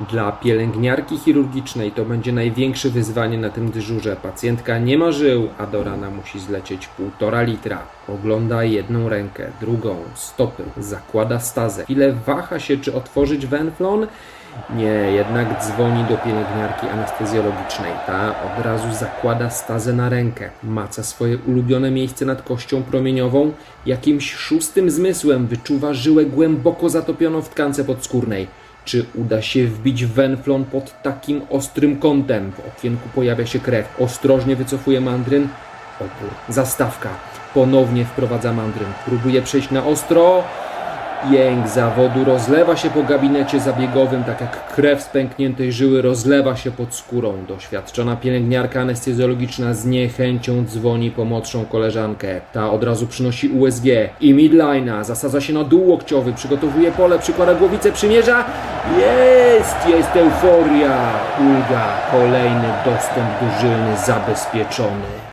Dla pielęgniarki chirurgicznej to będzie największe wyzwanie na tym dyżurze. Pacjentka nie ma żył, a do rana musi zlecieć półtora litra. Ogląda jedną rękę, drugą, stopy, zakłada stazę. Chwilę waha się, czy otworzyć wenflon. Nie, jednak dzwoni do pielęgniarki anestezjologicznej. Ta od razu zakłada stazę na rękę. Maca swoje ulubione miejsce nad kością promieniową. Jakimś szóstym zmysłem wyczuwa żyłę głęboko zatopioną w tkance podskórnej. Czy uda się wbić wenflon pod takim ostrym kątem? W okienku pojawia się krew. Ostrożnie wycofuje mandryn. Opór. Zastawka. Ponownie wprowadza mandryn. Próbuje przejść na ostro. Jęk zawodu rozlewa się po gabinecie zabiegowym, tak jak krew z pękniętej żyły rozlewa się pod skórą. Doświadczona pielęgniarka anestezjologiczna z niechęcią dzwoni po młodszą koleżankę. Ta od razu przynosi USG i midline'a, zasadza się na dół łokciowy, przygotowuje pole, przykłada głowicę, przymierza. Jest, jest euforia, ulga, kolejny dostęp do żylny zabezpieczony.